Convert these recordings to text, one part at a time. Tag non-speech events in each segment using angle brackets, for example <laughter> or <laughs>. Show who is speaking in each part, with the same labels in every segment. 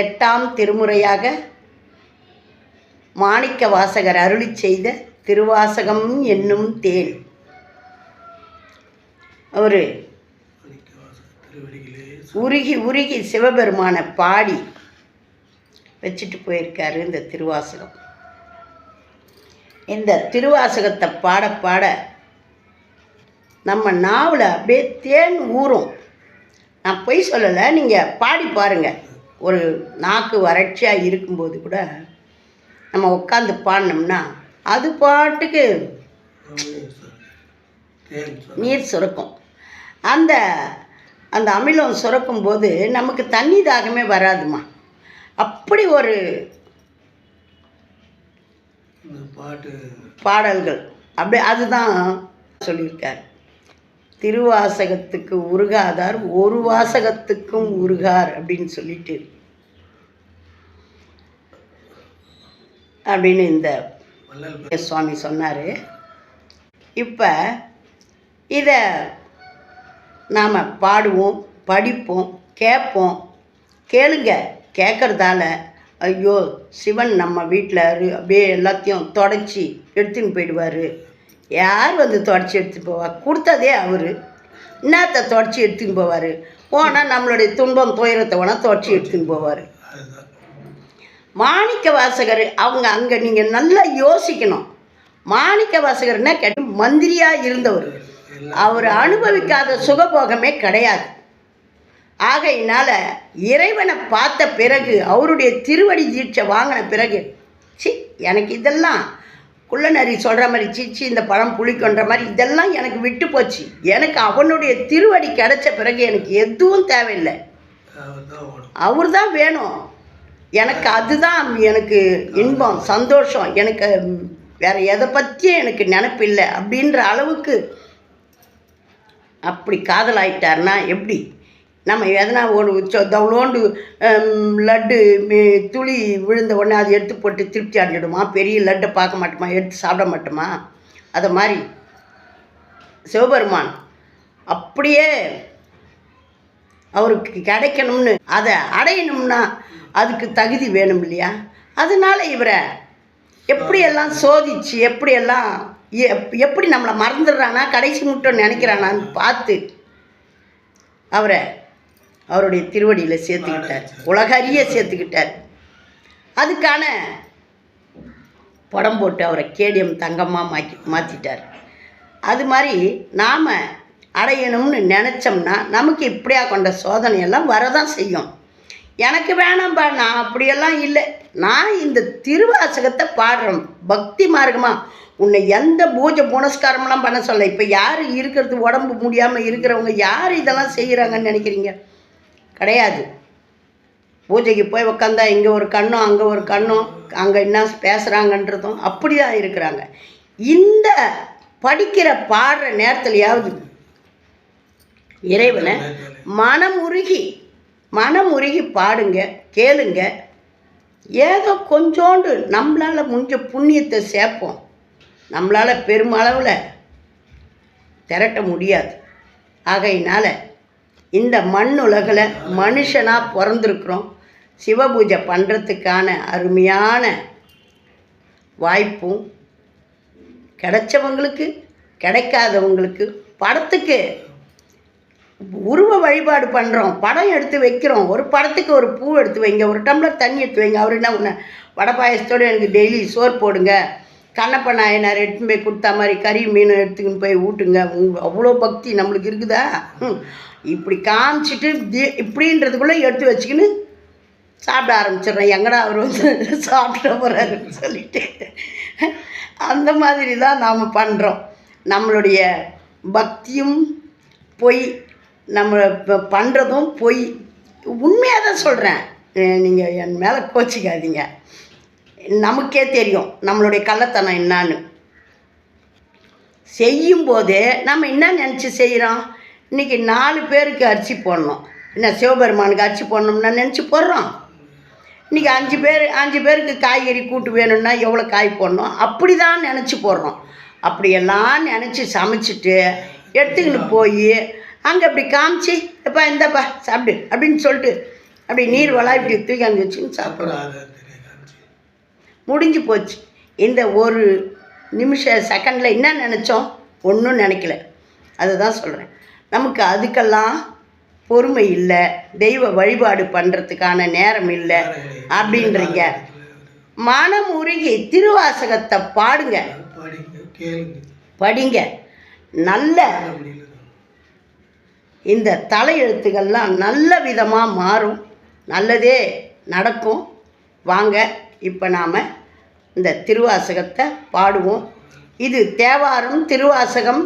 Speaker 1: எட்டாம் திருமுறையாக மாணிக்க வாசகர் அருளி செய்த திருவாசகம் என்னும் தேன். அவர் உருகி உருகி சிவபெருமானை பாடி வச்சுட்டு போயிருக்காரு இந்த திருவாசகம். இந்த திருவாசகத்தை பாட பாட நம்ம நாவில் அப்படியே தேன் ஊறும். நான் பொய் சொல்லலை நீங்கள் பாடி பாருங்கள் ஒரு நாக்கு வறட்சியாக இருக்கும்போது கூட நம்ம உட்காந்து பாடினோம்னா அது பாட்டுக்கு நீர் சுரக்கும். அந்த அந்த அமிலம் சுரக்கும் போது நமக்கு தண்ணி தாகமே வராதுமா? அப்படி ஒரு
Speaker 2: பாட்டு
Speaker 1: பாடல்கள். அப்படி அதுதான் சொல்லியிருக்கார். திருவாசகத்துக்கு உருகாதார் ஒரு வாசகத்துக்கும் உருகார் அப்படின்னு சொல்லிட்டு. அப்படின்னு இந்த சுவாமி சொன்னார். இப்போ இதை நாம் பாடுவோம் படிப்போம் கேட்போம். கேளுங்க கேட்குறதால ஐயோ சிவன் நம்ம வீட்டில் அப்படியே எல்லாத்தையும் தொடச்சி எடுத்துன்னு போயிடுவார். யார் வந்து தொடச்சி எடுத்துன்னு போவா? கொடுத்ததே அவர். என்னத்தை தொடச்சி எடுத்துன்னு போவார்? போனால் நம்மளுடைய துன்பம் துயரத்தை வேணால் தொடச்சி எடுத்துன்னு போவார். மாணிக்க வாசகர் அவங்க அங்கே நீங்கள் நல்லா யோசிக்கணும். மாணிக்க வாசகர்னா கேட்டு மந்திரியாக இருந்தவர். அவர் அனுபவிக்காத சுகபோகமே கிடையாது. ஆகையினால இறைவனை பார்த்த பிறகு அவருடைய திருவடி தீட்சை வாங்கின பிறகு சி எனக்கு இதெல்லாம் குள்ளநரி சொல்கிற மாதிரி சீச்சி இந்த பழம் புளிக்கொன்ற மாதிரி இதெல்லாம் எனக்கு விட்டு போச்சு. எனக்கு அவனுடைய திருவடி கிடைச்ச பிறகு எனக்கு எதுவும் தேவையில்லை.
Speaker 2: அவர் தான்
Speaker 1: வேணும். எனக்கு அதுதான் எனக்கு இன்பம் சந்தோஷம். எனக்கு ம், வேற எதை பற்றியும் எனக்கு நினப்பில்லை அப்படின்ற அளவுக்கு அப்படி காதலாயிட்டார்னா எப்படி? நம்ம எதனா ஒரு சொ- தவளோண்டு லட்டு துளி விழுந்த உடனே அதை எடுத்து போட்டு திருப்தி அடைஞ்சிடுமா? பெரிய லட்டை பார்க்க மாட்டோமா? எடுத்து சாப்பிட மாட்டோமா? அதை மாதிரி. சிவபெருமான் அப்படியே அவருக்கு கிடைக்கணும்னு அதை அடையணும்னா அதுக்கு தகுதி வேணும் இல்லையா? அதனால இவரை எப்படியெல்லாம் சோதிச்சு எப்படியெல்லாம் எப்- எப்படி நம்மளை மறந்துடுறானா கடைசி மட்டும் நினைக்கிறானான்னு பார்த்து அவரை அவருடைய திருவடியில் சேர்த்துக்கிட்டார். உலகறிய சேர்த்துக்கிட்டார். அதுக்கான படம் போட்டு அவரை கேடியம் தங்கமாக மாக்கி மாற்றிட்டார் அது மாதிரி நாம் அடையணும்னு நினச்சோம்னா நமக்கு இப்படியா கொண்ட சோதனையெல்லாம் வரதான் செய்யும். எனக்கு வேணாம்பா நான் அப்படியெல்லாம் இல்லை. நான் இந்த திருவாசகத்தை பாடுறேன் பக்தி மார்க்கமாக உன்னை எந்த பூஜை புனஸ்காரம்லாம் பண்ண சொல்ல. இப்போ யார் இருக்கிறது உடம்பு முடியாமல் இருக்கிறவங்க யார் இதெல்லாம் செய்கிறாங்கன்னு நினைக்கிறீங்க? கிடையாது. பூஜைக்கு போய் உக்காந்தா இங்கே ஒரு கண்ணும் அங்கே ஒரு கண்ணும் அங்கே என்ன பேசுகிறாங்கன்றதும் அப்படி தான் இருக்கிறாங்க. இந்த படிக்கிற பாடுற நேரத்துலையாவது இறைவனை மனம் உருகி மனம் உருகி பாடுங்க கேளுங்க. ஏதோ கொஞ்சோண்டு நம்மளால் முடிஞ்ச புண்ணியத்தை சேர்ப்போம். நம்மளால் பெருமளவில் திரட்ட முடியாது. ஆகையினால் இந்த மண் உலகில் மனுஷனாக பிறந்திருக்கிறோம். சிவபூஜை பண்ணுறதுக்கான அருமையான வாய்ப்பும் கிடைச்சவங்களுக்கு கிடைக்காதவங்களுக்கு படத்துக்கு உருவ வழிபாடு பண்ணுறோம் படம் எடுத்து வைக்கிறோம். ஒரு படத்துக்கு ஒரு பூ எடுத்து வைங்க ஒரு டம்ளர் தண்ணி எடுத்து வைங்க. அவர் என்ன ஒன்று வடை பாயசத்தோடு எனக்கு டெய்லி சோறு போடுங்க. கண்ணப்ப நாயனார் எடுத்துன்னு போய் கொடுத்தா மாதிரி கறி மீன் எடுத்துக்கின்னு போய் ஊட்டுங்க. அவ்வளோ பக்தி நம்மளுக்கு இருக்குதா? ம். இப்படி காமிச்சிட்டு தி- இப்படின்றதுக்குள்ளே எடுத்து வச்சுக்கின்னு சாப்பிட ஆரம்பிச்சிடுறேன். எங்கடா அவர் வந்து <laughs> சாப்பிட போகிறாருன்னு சொல்லிட்டு. அந்த மாதிரி தான் நாம் பண்ணுறோம் நம்மளுடைய பக்தியும் பொய் நம்ம இப்போ பண்ணுறதும் பொய். உண்மையாக தான் சொல்கிறேன் நீங்கள் என் மேலே கோச்சிக்காதீங்க. நமக்கே தெரியும் நம்மளுடைய கள்ளத்தனம் என்னான்னு. செய்யும்போதே நம்ம என்ன நினச்சி செய்கிறோம் இன்றைக்கி நாலு பேருக்கு அரிசி போடணும். என்ன சிவபெருமானுக்கு அரிசி போடணும்னா நினச்சி போடுறோம். இன்றைக்கி அஞ்சு பேர் அஞ்சு பேருக்கு காய்கறி கூட்டு வேணும்னா எவ்வளோ காய் போடணும்? அப்படி தான் நினச்சி போடுறோம். அப்படியெல்லாம் நினச்சி சமைச்சிட்டு எடுத்துக்கின்னு போய் அங்கே அப்படி காமிச்சு எப்பா இந்தப்பா சாப்பிடு அப்படின்னு சொல்லிட்டு அப்படி நீர் வளா இப்படி தூக்கி அங்கே வச்சுன்னு சாப்பிட்றோம். முடிஞ்சு போச்சு. இந்த ஒரு நிமிஷ செகண்டில் என்ன நினச்சோம்? ஒன்றும் நினைக்கல. அதுதான் சொல்கிறேன் நமக்கு அதுக்கெல்லாம் பொறுமை இல்லை. தெய்வ வழிபாடு பண்ணுறதுக்கான நேரம் இல்லை அப்படின்றீங்க. மனம் உருகி திருவாசகத்தை பாடுங்க.
Speaker 2: படிங்க.
Speaker 1: நல்ல இந்த தலையெழுத்துக்கள்லாம் நல்ல விதமாக மாறும். நல்லதே நடக்கும். வாங்க இப்போ நாம் இந்த திருவாசகத்தை பாடுவோம். இது தேவாரம் திருவாசகம்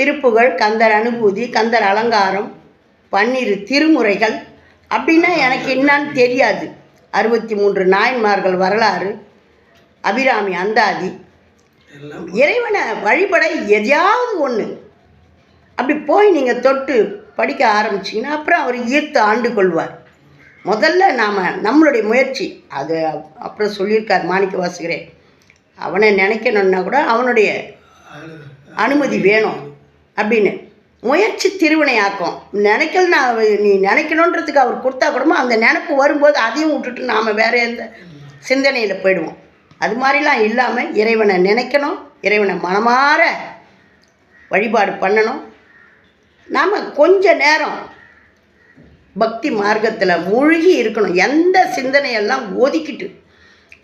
Speaker 1: திருப்புகழ் கந்தர் அனுபூதி கந்தர் அலங்காரம் பன்னிரு திருமுறைகள். அப்படின்னா எனக்கு என்னன்னு தெரியாது. அறுபத்தி மூன்று நாயன்மார்கள் வரலாறு அபிராமி அந்தாதி. இறைவனை வழிபட எதையாவது ஒன்று அப்படி போய் நீங்கள் தொட்டு படிக்க ஆரம்பிச்சிங்கன்னா அப்புறம் அவர் ஈர்த்து ஆண்டு கொள்வார். முதல்ல நாம் நம்மளுடைய முயற்சி. அது அப்புறம் சொல்லியிருக்கார் மாணிக்க வாசுகிறேன் அவனை நினைக்கணுன்னா கூட அவனுடைய அனுமதி வேணும். அப்படின்னு. முயற்சி திருவினையாக்கும். நினைக்கலன்னா நீ நினைக்கணுன்றதுக்கு அவர் கொடுத்தா கூடமா அந்த நினப்பு வரும்போது அதையும் விட்டுட்டு நாம் வேற எந்த சிந்தனையில் போயிடுவோம். அது மாதிரிலாம் இல்லாமல் இறைவனை நினைக்கணும் இறைவனை மனமாற வழிபாடு பண்ணணும். நாம் கொஞ்ச நேரம் பக்தி மார்க்கத்தில் மூழ்கி இருக்கணும். எந்த சிந்தனையெல்லாம் ஒதுக்கிட்டு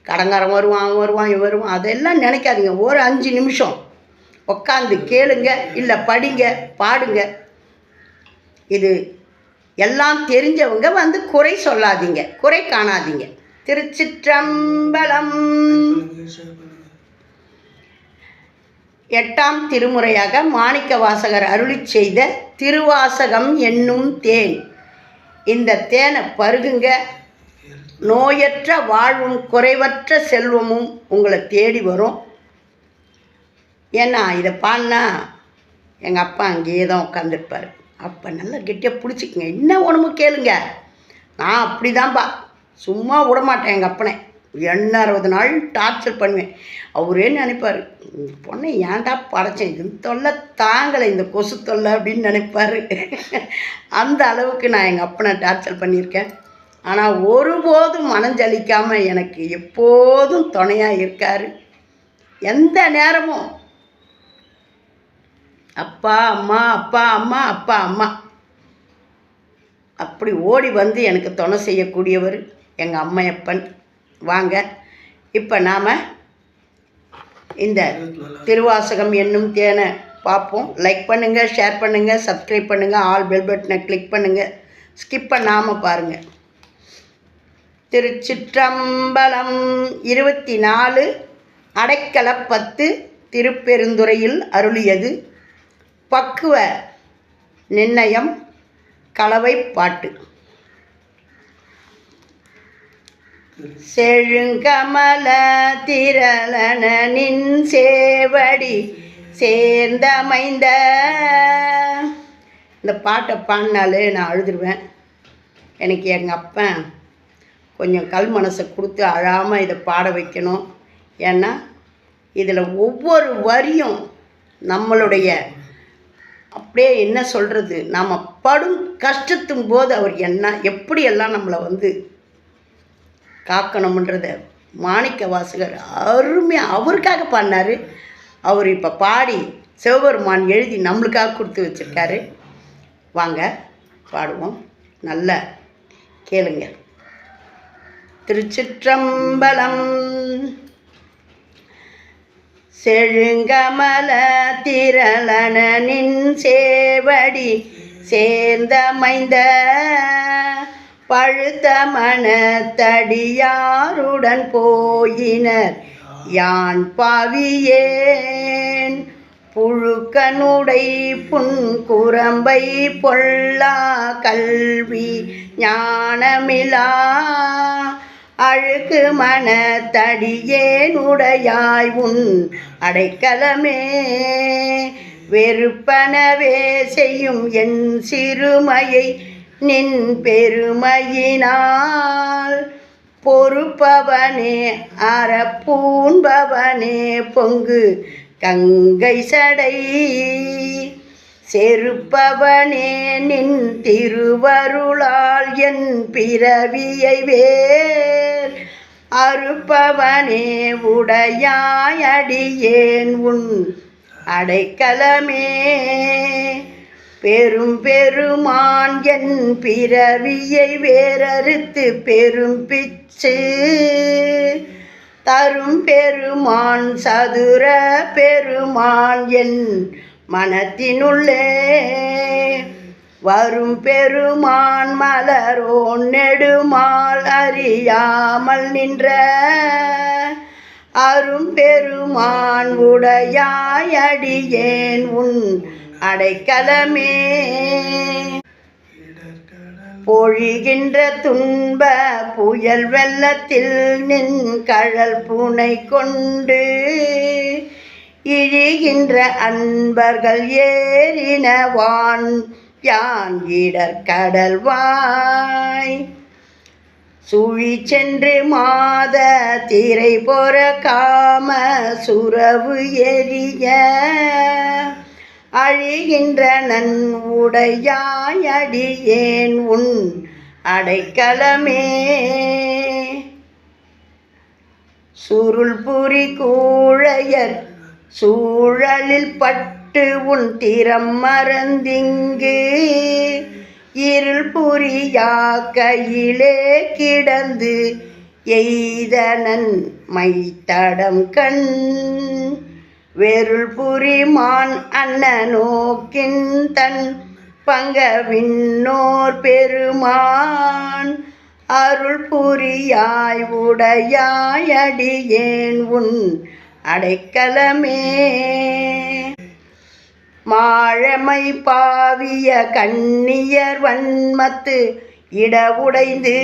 Speaker 1: கடங்காரன் வருவான் அவன் வருவான் இவன் வருவான் அதெல்லாம் நினைக்காதீங்க. ஒரு அஞ்சு நிமிஷம். உட்காந்து கேளுங்க இல்லை படிங்க பாடுங்க. இது எல்லாம் தெரிஞ்சவங்க வந்து குறை சொல்லாதீங்க குறை காணாதீங்க. திருச்சிற்றம்பலம். எட்டாம் திருமுறையாக மாணிக்க வாசகர் அருளி செய்த திருவாசகம் என்னும் தேன். இந்த தேனை பருகுங்க. நோயற்ற வாழ்வும் குறைவற்ற செல்வமும் உங்களை தேடி வரும். ஏன்னா இதை பாடினா எங்கள் அப்பா அங்கேயே தான் உட்காந்துருப்பார் அப்போ நல்லா கெட்டியாக பிடிச்சிக்கங்க. என்ன ஒன்றுமோ கேளுங்க. நான் அப்படி தான்ப்பா சும்மா விடமாட்டேன் எங்கள் அப்பனை. என்ன அறுபது நாள் டார்ச்சர் பண்ணுவேன். அவரே நினைப்பார் இந்த பொண்ணை ஏன்டா படைச்சேன்? இது தொல்லை தாங்கலை இந்த கொசு தொல்லை அப்படின்னு நினைப்பார். அந்த அளவுக்கு நான் எங்கள் அப்பனை டார்ச்சர் பண்ணியிருக்கேன். ஆனால் ஒருபோதும் மனஞ்சலிக்காமல் எனக்கு எப்போதும் துணையாக இருக்கார். எந்த நேரமும் அப்பா அம்மா அப்பா அம்மா அப்பா அம்மா. அப்படி ஓடி வந்து எனக்கு துணை செய்யக்கூடியவர் எங்கள் அம்மையப்பன். வாங்க இப்போ நாம் இந்த திருவாசகம் என்னும் தேனை பார்ப்போம். லைக் பண்ணுங்கள் ஷேர் பண்ணுங்கள் சப்ஸ்கிரைப் பண்ணுங்கள் ஆல் பெல் பட்டனை கிளிக் பண்ணுங்கள் ஸ்கிப் பண்ணாமல் பாருங்கள் திருச்சிற்றம்பலம் இருபத்தி நாலு அடைக்கலப்பத்து திருப்பெருந்துறையில் அருளியது. பக்குவ நிர்ணயம் கலவை பாட்டு. செழுங்கமல திரளனின் சேவடி சேர்ந்தமைந்த. இந்த பாட்டை பாடினாலே நான் அழுதுருவேன். எனக்கு எங்கள் அப்பன் கொஞ்சம் கல் மனசை கொடுத்து அழாமல் இதை பாட வைக்கணும். ஏன்னா இதில் ஒவ்வொரு வரியும் நம்மளுடைய அப்படியே என்ன சொல்கிறது நாம் படும் கஷ்டத்தும் போது அவர் என்ன எப்படியெல்லாம் நம்மளை வந்து காக்கணுன்றத மாணிக்க வாசகர் அருமையாக அவருக்காக பாடினார். அவர் இப்போ பாடி சிவபெருமான் எழுதி நம்மளுக்காக கொடுத்து வச்சிருக்காரு. வாங்க பாடுவோம். நல்ல கேளுங்க. திருச்சிற்றம்பலம் செழுங்கமல திரளனின் சேவடி சேர்ந்தமைந்த பழுத்த மனத்தடியாருடன் போயினர். யான் பாவியேன்? புழுக்கனுடை புன்குரம்பை பொல்லா கல்வி ஞானமிலா அழுக்கு மனத்தடியேனுடையாய் உன் அடைக்கலமே. வெறுப்பனவே செய்யும் என் சிறுமையை நின் பெருமையினால். பொறுப்பவனே அறப்பூன்பவனே பொங்கு கங்கை சடை. செருப்பவனே நின் திருவருளால் என் பிறவியை வே அறுப்பவனே உடையாயடியேன் உன் அடைக்கலமே. பெரும் பெருமான் என் பிறவியை வேறறுத்து பெரும் பிச்சு தரும் பெருமான் சதுர பெருமான் என் மனத்தினுள்ளே. வரும் பெருமான் மலரோன் நெடுமால் அறியாமல் நின்ற அரும் பெருமான் உடையாயடியேன் உன் அடைக்கலமே. பொழிகின்ற துன்ப புயல் வெள்ளத்தில் நின் கழல் புனை கொண்டு இழிகின்ற அன்பர்கள் ஏறினவான். யான் இடர்கடல் கடல்வாய். சுழி சென்று மாத திரை பொற காம சுரவு எரிய. அழிகின்ற நன் உடையாயடியேன் உன் அடைக்கலமே. சுருள் புரி கூழையர் சூழலில் பட்டு உன் திறம் மறந்திங்கு. இருள் புரியா கையிலே கிடந்து எய்தனன் மைத்தடம் கண். வெருள் புரிமான் அன்ன நோக்கின் தன் பங்கவின்னோர் பெருமான். அருள் புரியாய் உடையாயடியேன் உன் அடைக்கலமே. மாழமை பாவிய கண்ணியர் வன்மத்து இடவுடைந்து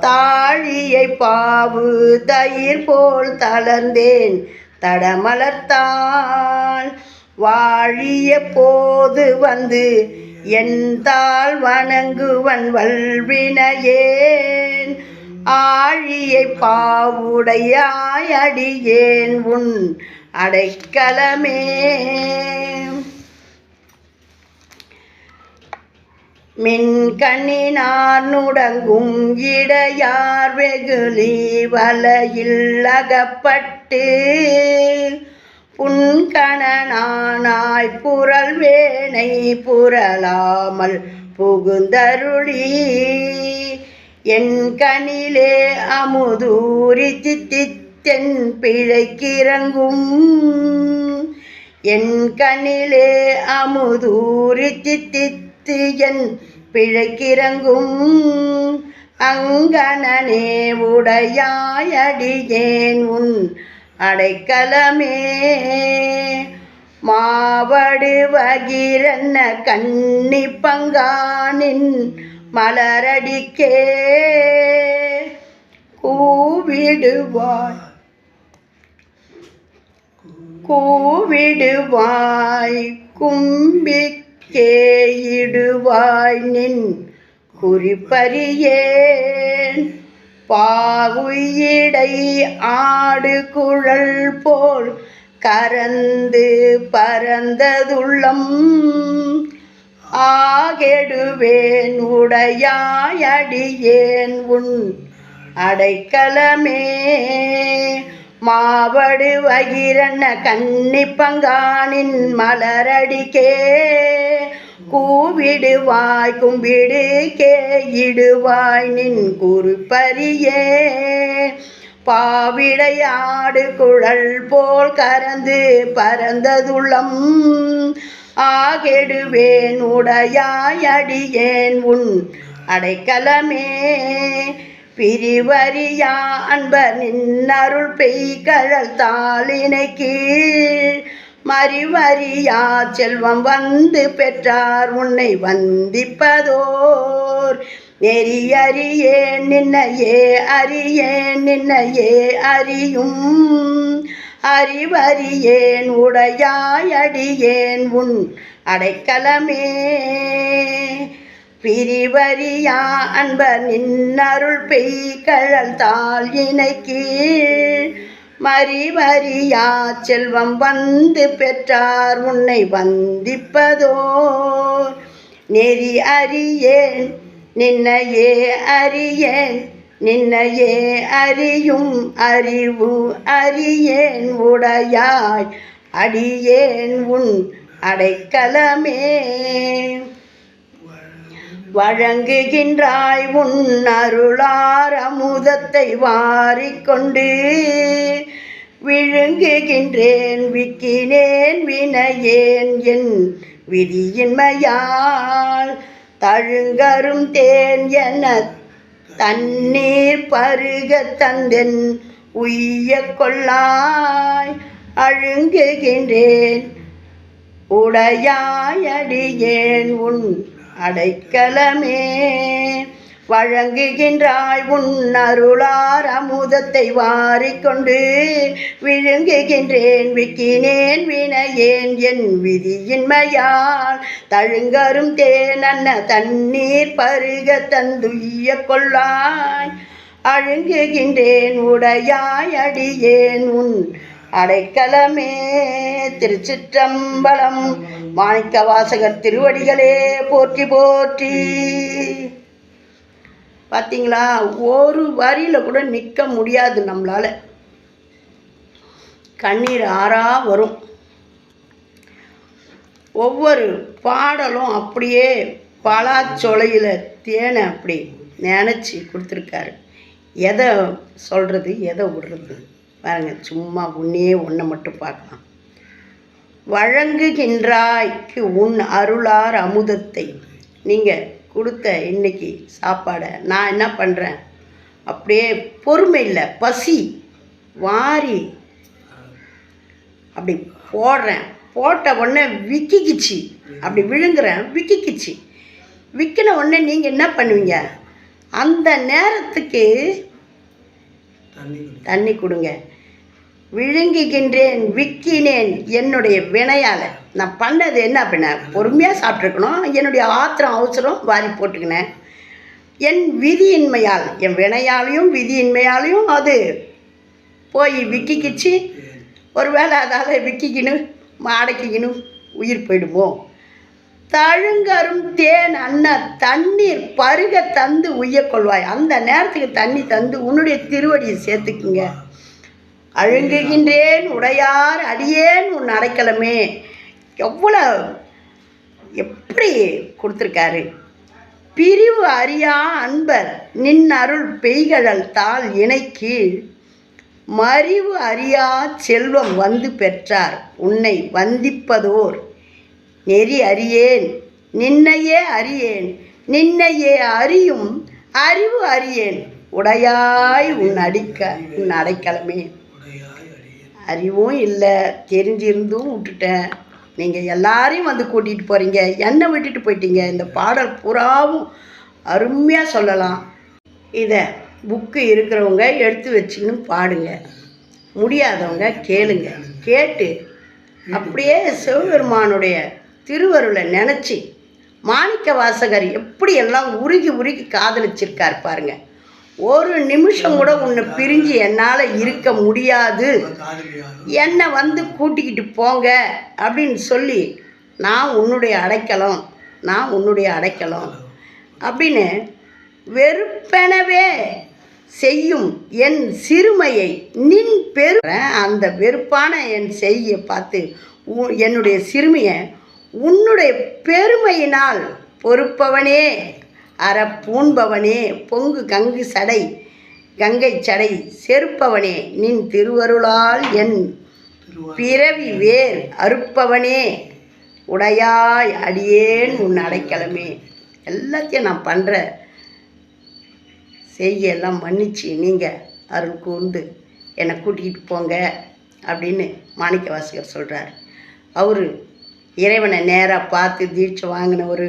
Speaker 1: தாழியை பாவு தயிர் போல் தளர்ந்தேன் தடமலர்த்தாள் வாழிய போது வந்து என் வணங்குவன் வல்வினையேன். ஆழியை பாவுடையாய் அடியேன் உன் அடைக்கலமே. மின்கண்ணினார் நுடங்கும் இடையார் வெகுளி வலையில் அகப்பட்டு புன்கணனானாய் புரள் வேணை புரளாமல் புகுந்தருளி. என் கணிலே அமுதூரி தென் பிழைக்கிறங்கும். என் கண்ணிலே அமுதூரி தித்தித்து என் பிழைக்கிறங்கும். அங்கனே உடையாயடியேன் உன் அடைக்கலமே. மாவடு வகிரன்ன கண்ணி பங்கானின் மலரடிக்கே. கூவிடுவாய் கூவிடுவாய் கும்பிக்கேயிடுவாய் நின் குறிப்பறியேன். பாவுயிடை ஆடு குழல் போல் கரந்து பரந்ததுள்ளம். ஆகெடுவேன் உடையாயடியேன் உன் அடைக்கலமே. மாவடு வகிரன்ன கன்னி பங்கானின் மலரடிக்கே. கூவிடுவாய் கும்பிடு கேயிடுவாய் நின் குறிப்பறியே பாவிடையாடு குழல் போல் கறந்து பரந்ததுள்ளம். ஆகெடுவேன் உடையாய் அடியேன் உன் அடைக்கலமே. பிரிவரியா அன்பர் நின்னருள் பெய்கழல் தாளினை கீழ். மறிவறியா செல்வம் வந்து பெற்றார் உன்னை வந்திப்பதோர். நெறி அறியேன் நின்னையே அறியே நின்னையே அறியும். அறிவறியேன் உடையாயடியேன் உன் அடைக்கலமே. பிரிவரியா அன்பர் நின்னருள் பெய்கழல் தாள் கீழ் மறிவரியா செல்வம் வந்து பெற்றார் உன்னை வந்திப்பதோ. நெறி அறியேன் நின்னையே அறியேன் நின்னையே அறியும் அறிவு அறியேன். உடையாய் அடியேன் உன் அடைக்கலமே. வழங்குகின்றாய் உன் அருளார் அமுதத்தை வாரிக்கொண்டு. விழுங்குகின்றேன் விக்கினேன் வினையேன் என் விதியின்மையால் தழுங்கரும் தேன் என தண்ணீர் பருக தந்தென் உய்ய கொள்ளாய். அழுங்குகின்றேன் உடையாயடியேன் உன் அடைக்கலமே. வழங்குகின்றாய் உன் அருளார் அமுதத்தை வாரிக்கொண்டு விழுங்குகின்றேன். விக்கினேன் வினையேன் என் விதியின்மையால். தழுங்கரும் தேனன்ன தண்ணீர் பருக தந்துய்ய கொள்ளாய். அழுங்குகின்றேன் உடையாய் அடியேன் உன் அடைக்கலமே. திருச்சிற்றம்பலம் மாணிக்க வாசகர் திருவடிகளே போற்றி போற்றி. பார்த்தீங்களா ஒரு வரியில் கூட நிற்க முடியாது நம்மளால். கண்ணீர் ஆறா வரும். ஒவ்வொரு பாடலும் அப்படியே பலாச்சொலையில் தேனை அப்படி நினச்சி கொடுத்துருக்காரு. எதை சொல்கிறது எதை விடுறது? பாருங்கள் சும்மா ஒன்றே ஒன்றை மட்டும் பார்க்கலாம். வழங்குகின்றாய்க்கு உன் அருளார் அமுதத்தை. நீங்கள் கொடுத்த இன்னைக்கு சாப்பாடை நான் என்ன பண்ணுறேன் அப்படியே பொறுமை இல்லை பசி. வாரி. அப்படி போடுறேன். போட்ட உடனே விக்கிக்கிச்சு. அப்படி விழுங்குறேன் விக்கிக்கிச்சு. விக்கின உடனே நீங்கள் என்ன பண்ணுவீங்க? அந்த நேரத்துக்கு
Speaker 2: தண்ணி
Speaker 1: கொடுங்க. விழுங்குகின்றேன் விக்கினேன் என்னுடைய வினையால். நான் பண்ணது என்ன அப்படின்னா பொறுமையாக சாப்பிட்ருக்கணும் என்னுடைய ஆத்திரம் அவசரம் வாரி போட்டுக்கினேன். என் விதியின்மையால் என் வினையாலையும் விதியின்மையாலையும் அது போய் விக்கிக்கிச்சு. ஒருவேளை அதால் விக்கிக்கணும் அடக்கிக்கணும் உயிர் போயிடுமோ? தழுங்கரும் தேன் அண்ணா தண்ணீர் பருக தந்து உய்யக்கொள்வாய் அந்த நேரத்துக்கு தண்ணி தந்து உன்னுடைய திருவடியை சேர்த்துக்குங்க. அழுங்குகின்றேன் உடையார் அடியேன் உன் அடைக்கலமே. எவ்வளோ எப்படி கொடுத்துருக்காரு? பிரிவு அறியா அன்பர் நின் அருள் பெய்கழல் தாள் இணை கீழ் மறிவு அறியா செல்வம் வந்து பெற்றார் உன்னை வந்திப்பதோர். நெறி அறியேன் நின்னையே அறியேன் நின்னையே அறியும் அறிவு அறியேன். உடையாய் உன் அடிக்க உன் அடைக்கலமே. அறிவும் இல்லை தெரிஞ்சிருந்தும் விட்டுட்டேன். நீங்கள் எல்லாரையும் வந்து கூட்டிகிட்டு போகிறீங்க என்னை விட்டுட்டு போயிட்டீங்க. இந்த பாடல் பூராவும் அருமையாக சொல்லலாம். இதை புக்கு இருக்கிறவங்க எடுத்து வச்சுக்கணும் பாடுங்க. முடியாதவங்க கேளுங்க. கேட்டு அப்படியே சிவபெருமானுடைய திருவருளை நினச்சி மாணிக்க வாசகர் எப்படி எல்லாம் உருகி உருகி காதலிச்சிருக்கார் பாருங்கள் ஒரு நிமிஷம் கூட உன்னை பிரிஞ்சு என்னால் இருக்க முடியாது. என்னை வந்து கூட்டிக்கிட்டு போங்க அப்படின்னு சொல்லி நான் உன்னுடைய அடைக்கலம் நான் உன்னுடைய அடைக்கலம் அப்படின்னு வெறுப்பெனவே செய்யும் என் சிறுமையை நின் பெரு அந்த வெறுப்பான என் செய்ய பார்த்து உ- என்னுடைய சிறுமியை உன்னுடைய பெருமையினால் பொறுப்பவனே. அறப்பூண்பவனே பொங்கு கங்கு சடை கங்கை சடை செருப்பவனே நின் திருவருளால் என் பிறவி வேர் அறுப்பவனே உடையாய் அடியேன் உன் அடைக்கலமே. எல்லாத்தையும் நான் பண்ணுற செய்யெல்லாம் மன்னிச்சு நீங்கள் அருள் கூர்ந்து என்னை கூட்டிகிட்டு போங்க அப்படின்னு மாணிக்க வாசகர் சொல்கிறார் அவர் இறைவனை நேராக பார்த்து தீட்சை வாங்கினவர்.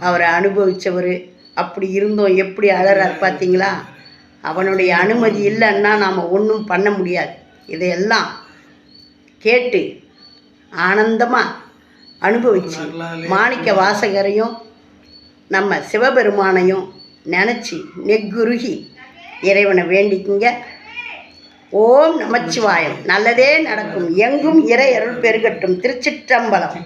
Speaker 1: அவரை அனுபவித்தவர் அப்படி இருந்தோம். எப்படி அழறார் பார்த்தீங்களா? அவனுடைய அனுமதி இல்லைன்னா நாம் ஒன்றும் பண்ண முடியாது. இதையெல்லாம் கேட்டு ஆனந்தமாக அனுபவிச்சு மாணிக்க வாசகரையும் நம்ம சிவபெருமானையும் நினச்சி நெக்குருகி இறைவனை வேண்டிக்குங்க. ஓம் நமச்சிவாயம். நல்லதே நடக்கும். எங்கும் இறை அருள் பெருகட்டும். திருச்சிற்றம்பலம்.